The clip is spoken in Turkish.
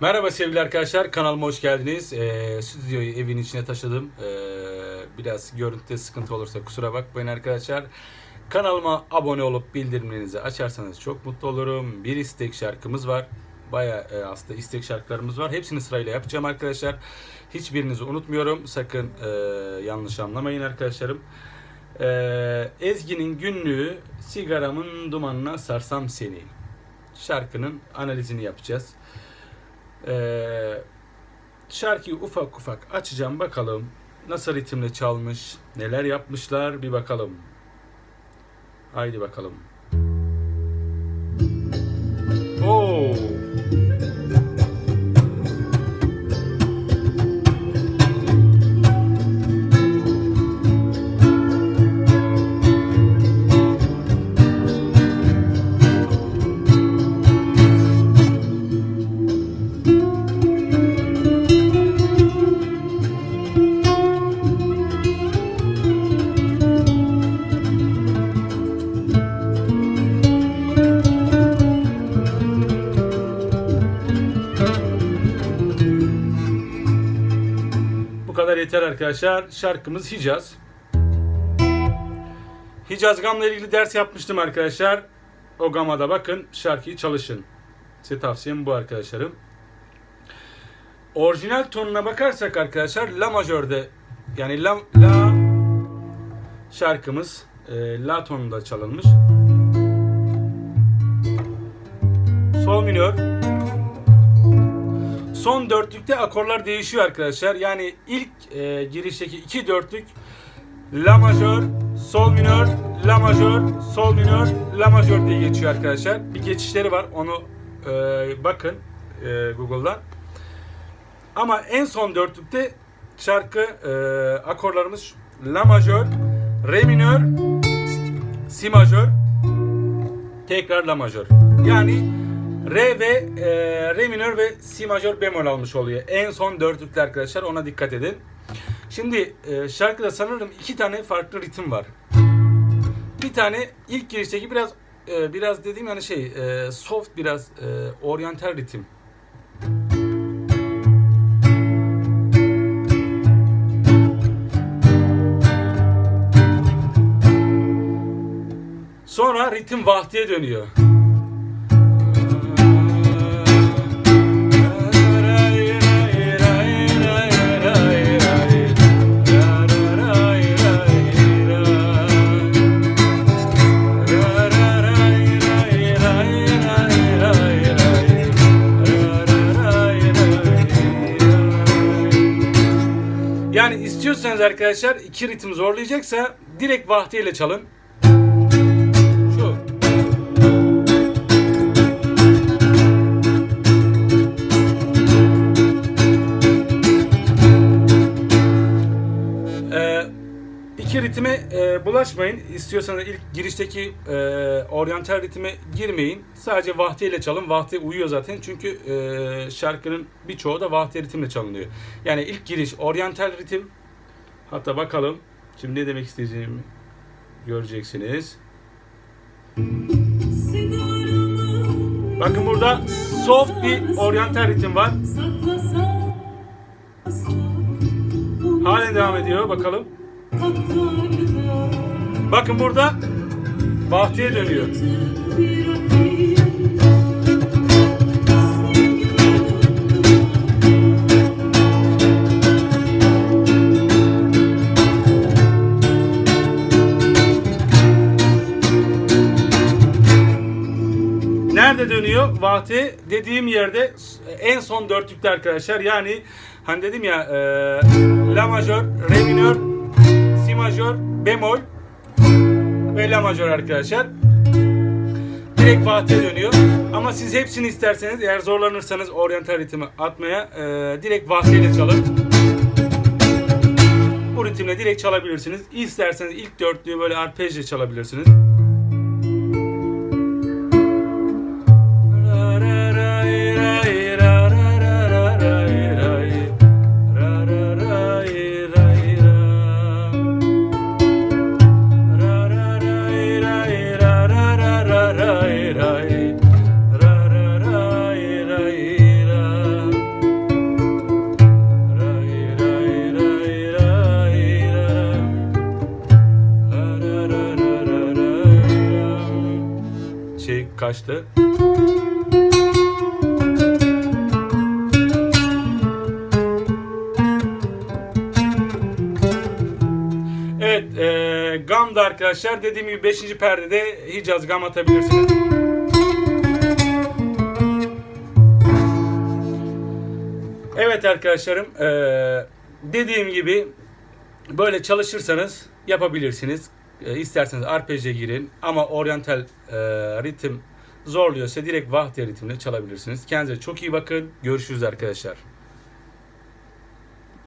Merhaba sevgili arkadaşlar, kanalıma hoş geldiniz. Ee, stüdyoyu evin içine taşıdım. Ee, biraz görüntüde sıkıntı olursa kusura bakmayın arkadaşlar. Kanalıma abone olup bildirimlerinizi açarsanız çok mutlu olurum. Bir istek şarkımız var. Baya e, aslında istek şarkılarımız var. Hepsini sırayla yapacağım arkadaşlar. Hiçbirinizi unutmuyorum. Sakın e, yanlış anlamayın arkadaşlarım. Ee, Ezgi'nin günlüğü sigaramın dumanına sarsam seni. Şarkının analizini yapacağız. Ee, şarkıyı ufak ufak açacağım bakalım nasıl ritimle çalmış, neler yapmışlar bir bakalım. Haydi bakalım. Kadar yeter arkadaşlar. Şarkımız Hicaz. Hicaz Gam'la ilgili ders yapmıştım arkadaşlar. O gamada bakın şarkıyı çalışın. Size tavsiyem bu arkadaşlarım. Orijinal tonuna bakarsak arkadaşlar La majörde yani La, la şarkımız e, La tonunda çalınmış. Sol minör. Son dörtlükte akorlar değişiyor arkadaşlar. Yani ilk e, girişteki iki dörtlük La majör, Sol minör, La majör, Sol minör, La majör diye geçiyor arkadaşlar. Bir geçişleri var. Onu e, bakın e, Google'dan. Ama en son dörtlükte şarkı e, akorlarımız La majör, Re minör, Si majör, tekrar La majör. Yani Re ve e, Re minör ve Si majör bemol almış oluyor. En son dörtlükte arkadaşlar ona dikkat edin. Şimdi e, şarkıda sanırım iki tane farklı ritim var. Bir tane ilk girişteki biraz e, biraz dediğim yani şey e, soft biraz e, oryantal ritim. Sonra ritim vahdiye dönüyor. Yani istiyorsanız arkadaşlar iki ritim zorlayacaksa direkt vahdiye ile çalın. Şu. Ee, iki ritme e, bulaşmayın. İstiyorsanız ilk girişteki e, oryantal ritme girmeyin. Sadece vahdiye ile çalın. Vahdiye uyuyor zaten. Çünkü e, şarkının birçoğu da vahdiye ritimle çalınıyor. Yani ilk giriş oryantal ritim. Hatta bakalım. Şimdi ne demek isteyeceğimi göreceksiniz. Bakın burada soft bir oryantal ritim var. Halen devam ediyor. Bakalım. Bakın burada Bahtiye dönüyor. Nerede dönüyor? Vahti dediğim yerde en son dörtlükte arkadaşlar. Yani hani dedim ya e, La majör, Re minör, Si majör, bemol ve La majör arkadaşlar. Direkt Fatih'e dönüyor. Ama siz hepsini isterseniz eğer zorlanırsanız oryantal ritmi atmaya e, direkt Fatih ile çalın. Bu ritimle direkt çalabilirsiniz. İsterseniz ilk dörtlüğü böyle arpejle çalabilirsiniz. Kaçtı. Evet, e, gam da arkadaşlar dediğim gibi 5. perdede Hicaz gam atabilirsiniz. Evet arkadaşlarım, e, dediğim gibi böyle çalışırsanız yapabilirsiniz. E, isterseniz arpej'e girin ama oryantal e, ritim zorluyorsa direkt vahde ritimle çalabilirsiniz. Kendinize çok iyi bakın. Görüşürüz arkadaşlar.